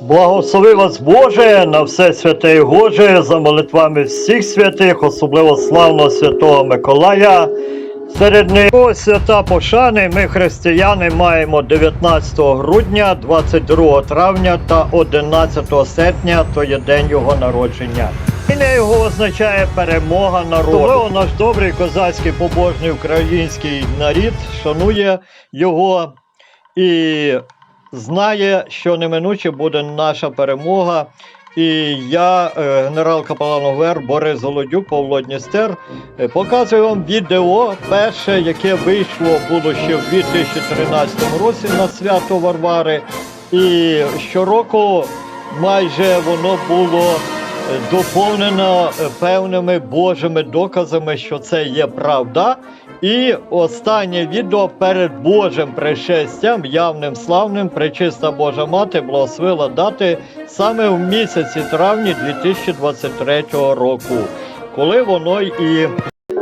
Благослови вас Боже на все святе і Боже за молитвами всіх святих, особливо славного святого Миколая. Серед них свята пошани ми, християни, маємо 19 грудня, 22 травня та 11 серпня, то є день його народження. Ім'я його означає перемога народу. Тому наш добрий козацький побожний український нарід шанує його і знає, що неминуче буде наша перемога. І я, е, генерал капелан ОВР Борис Голодюк, Павло Дністер, е, показую вам відео перше, яке вийшло було ще в 2013 році на свято Варвари. І щороку майже воно було е, доповнено певними божими доказами, що це є правда. І останнє відео перед Божим пришестям, явним славним, пречиста Божа Мати благословила дати саме в місяці травні 2023 року, коли воно і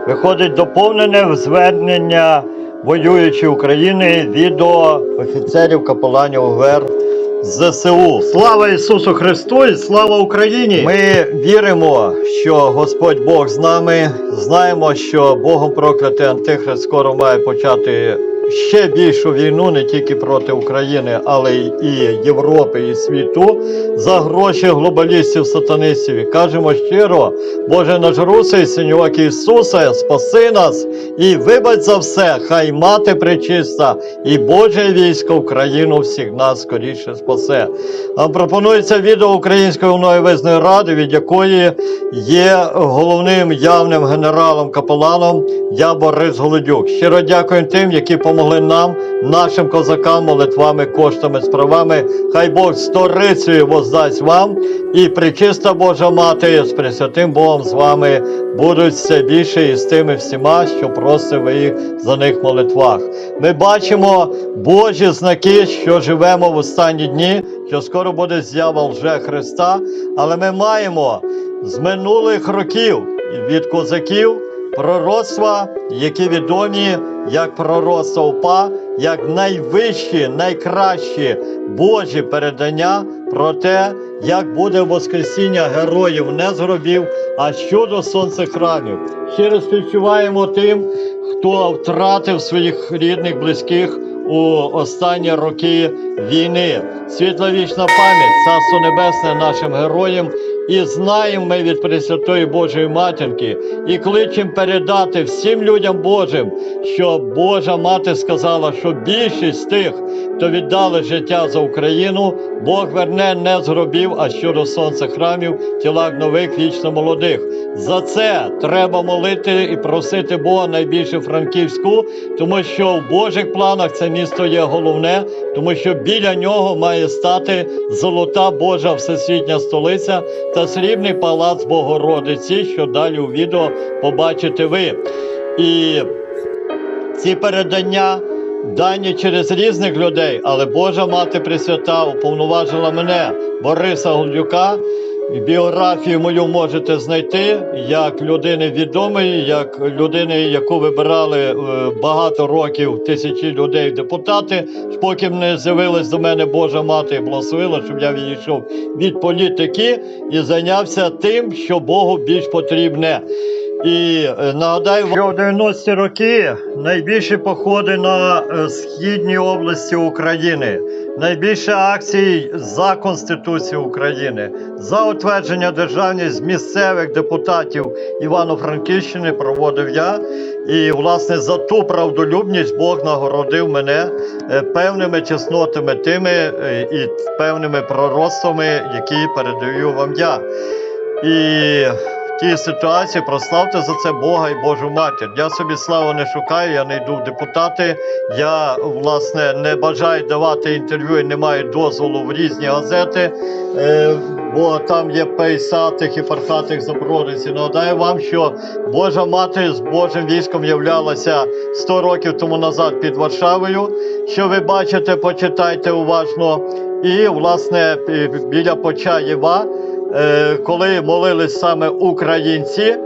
виходить доповнене в звернення воюючої України відео офіцерів капеланів УВР ЗСУ. Слава Ісусу Христу і слава Україні! Ми віримо, що Господь Бог з нами. Знаємо, що Богом проклятий Антихрист скоро має почати ще більшу війну не тільки проти України, але і Європи і світу за гроші глобалістів, сатанистів. І кажемо щиро, Боже наш русий, Синьок Ісусе, спаси нас і вибач за все, хай мати пречиста і Боже військо Україну всіх нас скоріше спасе. Пропонується відео Української мною визної ради, від якої є головним явним генералом капеланом я Борис Голодюк. Щиро дякую тим, які помогли нам, нашим козакам, молитвами, коштами, справами. Хай Бог сторицею воздасть вам і причиста Божа Мати з Пресвятим Богом з вами будуть все більше і з тими всіма, що просите ви за них молитвах. Ми бачимо Божі знаки, що живемо в останні дні, що скоро буде з'ява лже Христа, але ми маємо з минулих років від козаків пророцтва, які відомі як пророцтва УПА, як найвищі, найкращі Божі передання про те, як буде Воскресіння героїв не з гробів, а щодо сонцехрамів. Щиро співчуваємо тим, хто втратив своїх рідних, близьких у останні роки війни. Світла вічна пам'ять, царство небесне нашим героям. І знаємо ми від Пресвятої Божої Матінки, і кличемо передати всім людям Божим, що Божа Мати сказала, що більшість тих, хто віддали життя за Україну, Бог верне не з а щодо сонця храмів, тілах нових, вічно молодих. За це треба молити і просити Бога найбільше Франківську, тому що в Божих планах це місто є головне, тому що біля нього має стати золота Божа всесвітня столиця та срібний палац Богородиці, що далі у відео побачите ви. І ці передання дані через різних людей, але Божа Мати Пресвята уповноважила мене, Бориса Голдюка. Біографію мою можете знайти як людини відомої, як людини, яку вибирали е, багато років тисячі людей депутати, поки не з'явилась до мене Божа мати і благословила, щоб я відійшов від політики і зайнявся тим, що Богу більш потрібне. І е, нагадаю, що в 90-ті роки найбільші походи на е, східній області України, найбільше акцій за Конституцію України, за утвердження державність місцевих депутатів Івано-Франківщини проводив я. І власне за ту правдолюбність Бог нагородив мене е, певними чеснотами тими е, і певними пророцтвами, які передаю вам я. І тій ситуації прославте за це Бога і Божу матір. Я собі славу не шукаю, я не йду в депутати. Я власне не бажаю давати інтерв'ю і не маю дозволу в різні газети, е, бо там є пейсатих і пархатих забродиці. Нагадаю вам, що Божа мати з Божим військом являлася 100 років тому назад під Варшавою. Що ви бачите, почитайте уважно. І власне біля Почаєва коли молились саме українці,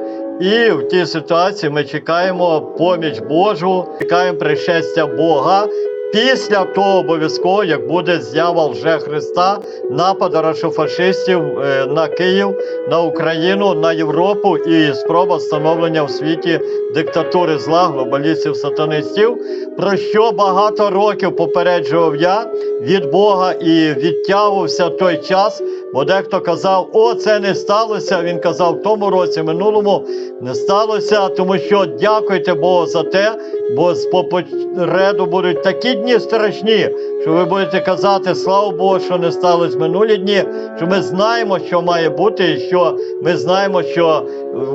і в тій ситуації ми чекаємо поміч Божу, чекаємо пришестя Бога. після того обов'язково, як буде з'ява лже Христа, напад рашофашистів е, на Київ, на Україну, на Європу і спроба встановлення в світі диктатури зла, глобалістів, сатанистів, про що багато років попереджував я від Бога і відтягувався той час. Бо дехто казав, о, це не сталося. Він казав, в тому році, минулому не сталося, тому що дякуйте Богу за те, бо з попереду будуть такі дні страшні, що ви будете казати, слава Богу, що не сталося минулі дні, що ми знаємо, що має бути, і що ми знаємо, що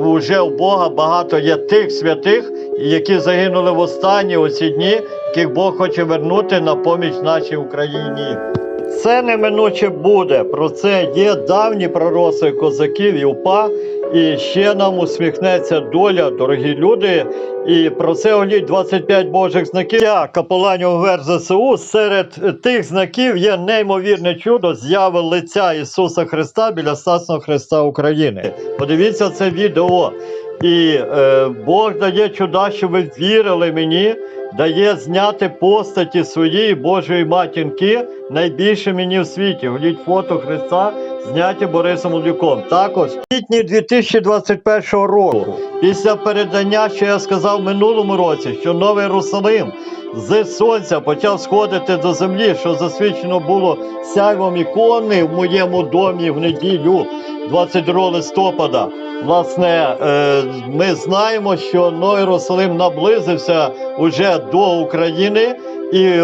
вже у Бога багато є тих святих, які загинули в останні оці дні, яких Бог хоче вернути на поміч нашій Україні. Це неминуче буде. Про це є давні пророцтва козаків і упа. І ще нам усміхнеться доля, дорогі люди. І про це голіть 25 Божих знаків. Я, капеланів УВР ЗСУ, серед тих знаків є неймовірне чудо зяви лиця Ісуса Христа біля Стасного Христа України. Подивіться це відео. І е, Бог дає чуда, щоб ви вірили мені, дає зняти постаті своєї Божої матінки найбільше мені в світі. Гліть фото Христа, зняті Борисом Луком. Також в квітні 2021 року, після передання, що я сказав минулому році, що Новий Єрусалим з сонця почав сходити до землі, що засвідчено було сяйвом ікони в моєму домі в неділю 22 листопада. Власне, е, ми знаємо, що Новий Єрусалим наблизився уже до України і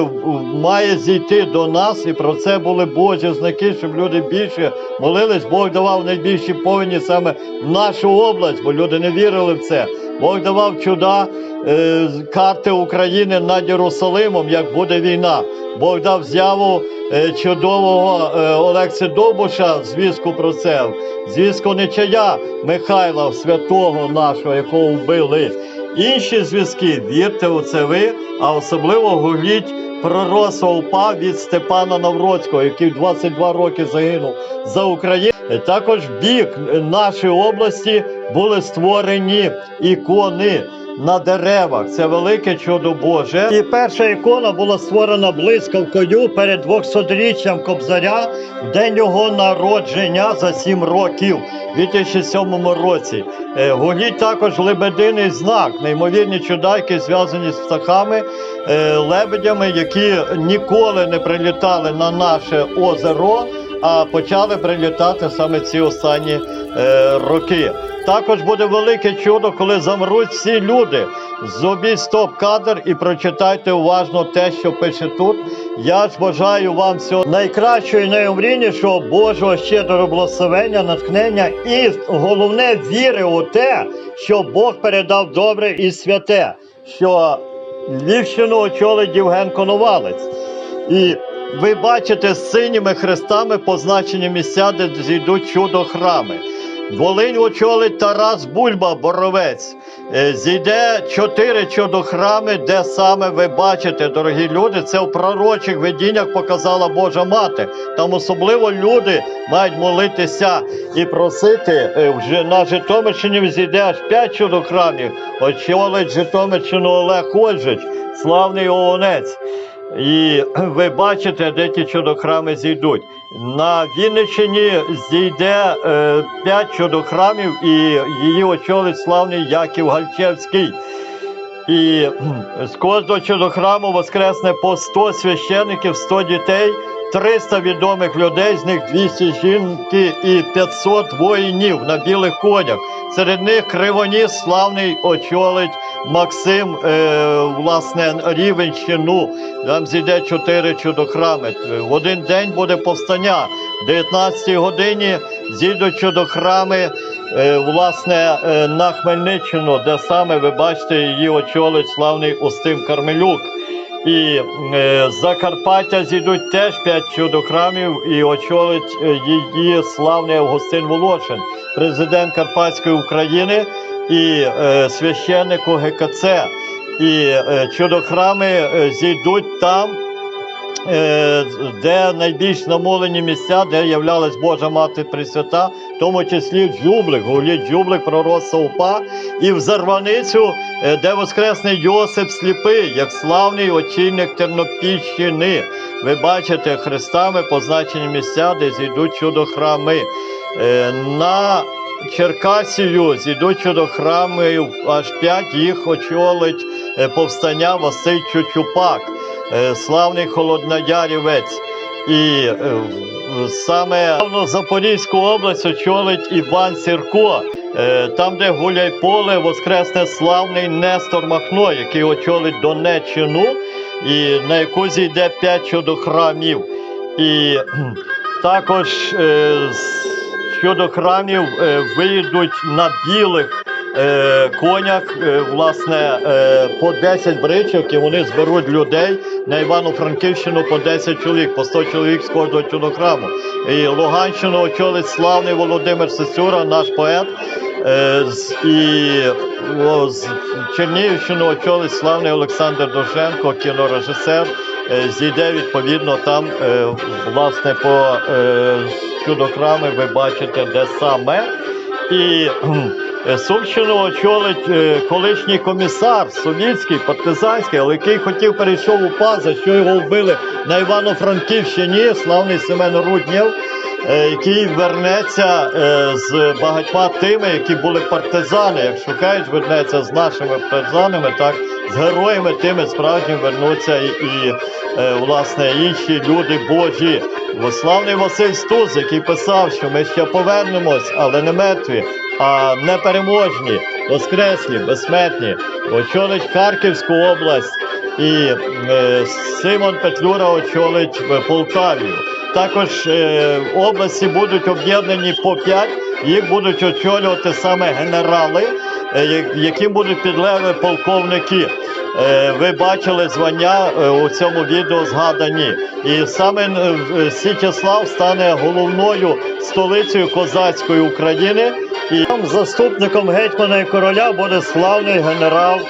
має зійти до нас. І про це були Божі знаки, щоб люди більше молились. Бог давав найбільші повені саме в нашу область, бо люди не вірили в це. Бог давав чуда е, карти України над Єрусалимом, як буде війна. Бог дав з'яву е, чудового е, Олекси Довбуша, звістку про це. Звістку Нечая Михайла, святого нашого, якого вбили. Інші зв'язки, вірте у це ви, а особливо гугліть пророса УПА від Степана Навроцького, який в 22 роки загинув за Україну. Також бік нашої області були створені ікони. На деревах це велике чудо Боже. І перша ікона була створена блискавкою перед 200-річчям Кобзаря в день його народження за 7 років, у 2007 році. Е, Гуліть також лебединий знак, неймовірні чуда, які зв'язані з птахами, е, лебедями, які ніколи не прилітали на наше озеро, а почали прилітати саме ці останні е, роки. Також буде велике чудо, коли замруть всі люди. Зробіть стоп-кадр і прочитайте уважно те, що пише тут. Я ж бажаю вам всього найкращого і найомрійнішого Божого щедрого благословення, натхнення і головне віри у те, що Бог передав добре і святе, що Львівщину очолить Євген Коновалець. І ви бачите з синіми хрестами позначені місця, де зійдуть чудо храми. Волинь очолить Тарас Бульба, Боровець. Е, Зійде чотири чудохрами, де саме ви бачите, дорогі люди. Це в пророчих видіннях показала Божа Мати. Там особливо люди мають молитися і просити. Вже на Житомирщині зійде аж п'ять чудохрамів. Очолить Житомирщину Олег Ольжич, славний овонець. І ви бачите, де ті чудохрами зійдуть. На Вінниччині зійде е, п'ять чудохрамів, і її очолить славний Яків Гальчевський. І з кожного чудохраму воскресне по 100 священиків, 100 дітей, 300 відомих людей, з них 200 жінки і 500 воїнів на білих конях. Серед них кривоніс славний очолить Максим, е, власне, Рівенщину. Там зійде чотири чудохрами. В один день буде повстання. В 19 годині зійдуть чудохрами, е, власне, е, на Хмельниччину, де саме ви бачите, її очолить славний Устим Кармелюк. І е, Закарпаття зійдуть теж п'ять чудохрамів і очолить е, її славний Августин Волошин, президент Карпатської України і е, священник УГКЦ. І е, чудохрами е, зійдуть там, е, де найбільш намолені місця, де являлась Божа Мати Пресвята, в тому числі Джублик, Гулі Джублик, пророк Саупа, і в Зарваницю, е, де воскресний Йосип Сліпий, як славний очільник Тернопільщини. Ви бачите хрестами позначені місця, де зійдуть чудохрами. Е, На Черкасію зійдуть чудохрамів аж п'ять, їх очолить е, повстання Василь Чучупак, е, славний холодноярівець. І саме Запорізьку область очолить Іван Сірко. Там, де гуляй поле, воскресне славний Нестор Махно, який очолить Донеччину, і на яку зійде п'ять чудохрамів. І також щодо храмів е, вийдуть на білих е, конях, е, власне, по 10 бричок, і вони зберуть людей на Івано-Франківщину по 10 чоловік, по 100 чоловік з кожного чудохраму. І Луганщину очолить славний Володимир Сесюра, наш поет. І з Чернігівщину очолить славний Олександр Довженко, кінорежисер. Зійде відповідно там, власне, по е, чудохрами ви бачите, де саме. І е, Сумщину очолить е, колишній комісар совєтський, партизанський, але який хотів перейшов у ПА, що його вбили на Івано-Франківщині, славний Семен Руднєв, е, який вернеться з багатьма тими, які були партизани. Як шукають, вернеться з нашими партизанами, так з героями тими справжнім вернуться і, і е, власне інші люди Божі. Бо Славний Василь Стус, який писав, що ми ще повернемось, але не мертві, а непереможні, воскреслі, безсмертні, очолить Харківську область і е, Симон Петлюра очолить е, Полтавію. Також е, області будуть об'єднані по п'ять, їх будуть очолювати саме генерали, е, я- яким будуть підлеглі полковники. Е, Ви бачили звання е, у цьому відео згадані. І саме Січеслав стане головною столицею козацької України. І заступником гетьмана і короля буде славний генерал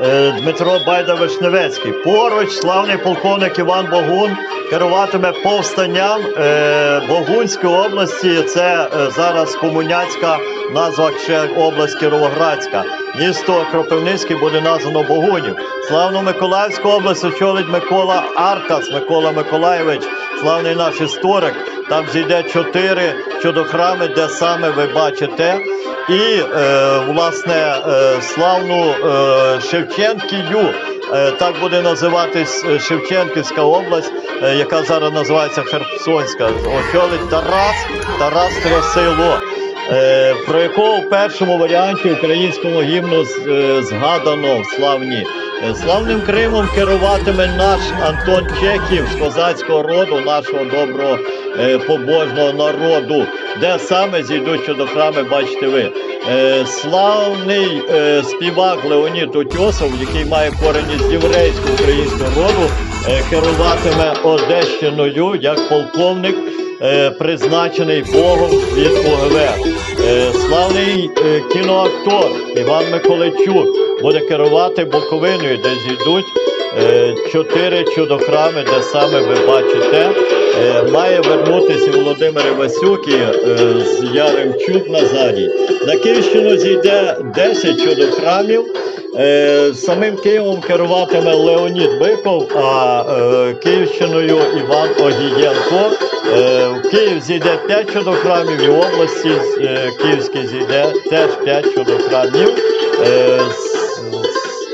Дмитро Байда Вишневецький. Поруч славний полковник Іван Богун керуватиме повстанням е, Богунської області. Це е, зараз комуняцька назва ще область Кіровоградська. Місто Кропивницький буде названо Богунів. Славну Миколаївську область очолить Микола Аркас, Микола Миколаєвич, славний наш історик. Там зійде чотири чудохрами, де саме ви бачите. І е, власне е, славну е, Шевченкію. Так буде називатись Шевченківська область, яка зараз називається Херсонська. Очолить Тарас, Тарас Красило, про якого в першому варіанті українського гімну е, згадано в славні. Е, Славним Кримом керуватиме наш Антон Чехів з козацького роду, нашого доброго е, побожного народу, де саме зійдуть щодо храми, бачите ви. Е, славний е, співак Леонід Утьосов, який має корені з єврейського українського роду, е, керуватиме Одещиною як полковник, е, призначений Богом від УГВ. Е, славний е, кіноактор Іван Миколайчук буде керувати Буковиною, де зійдуть е, чотири чудохрами, де саме ви бачите. Е, має вернутися Володимир Івасюк е, з Яремчук Назарій. На Київщину зійде 10 чудохрамів. Е, самим Києвом керуватиме Леонід Биков, а Київщиною Іван Огієнко. В Київ зійде 5 чудохрамів, і в області Київській зійде теж 5 чудохрамів.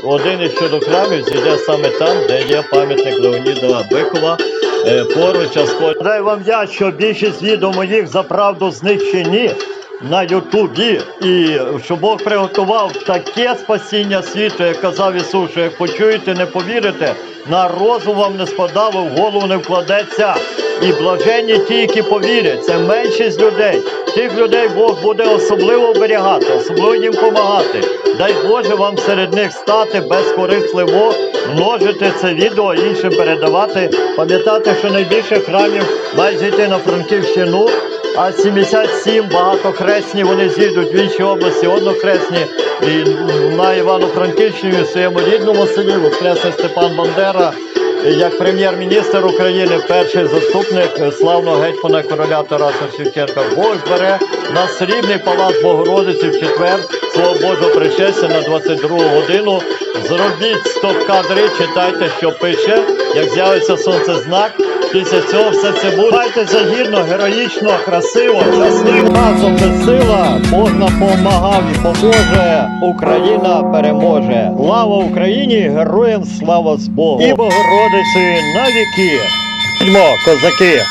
Один із чудохрамів зійде саме там, де є пам'ятник Леоніда Бикова. Е, поруч Асколь. Дай вам я, що більшість відео моїх за правду знищені на Ютубі, і що Бог приготував таке спасіння світу, як казав Ісус, що як почуєте, не повірите, на розум вам не спадав, в голову не вкладеться. І блаженні ті, які повірять, це меншість людей. Тих людей Бог буде особливо оберігати, особливо їм допомагати. Дай Боже вам серед них стати безкорисливо, множити це відео, іншим передавати. Пам'ятати, що найбільше храмів мають зійти на Франківщину, а 77 багатохресні вони з'їдуть в інші області, однохресні. І на Івано-Франківщині в своєму рідному селі Воскресний Степан Бандера. Як прем'єр-міністр України, перший заступник славного гетьмана короля Тараса Шевченка. Бог збере на срібний палац Богородиці в четвер свого Божого пришестя на 22 годину. Зробіть стоп-кадри, читайте, що пише, як з'явиться сонцезнак. Після цього все це буде. Майтеся гідно, героїчно, красиво, щасливо. Разом ми сила, Бог нам помагав і поможе. Україна переможе. Слава Україні! Героям слава з Богом! І Богородиці на віки! Йдьмо, козаки!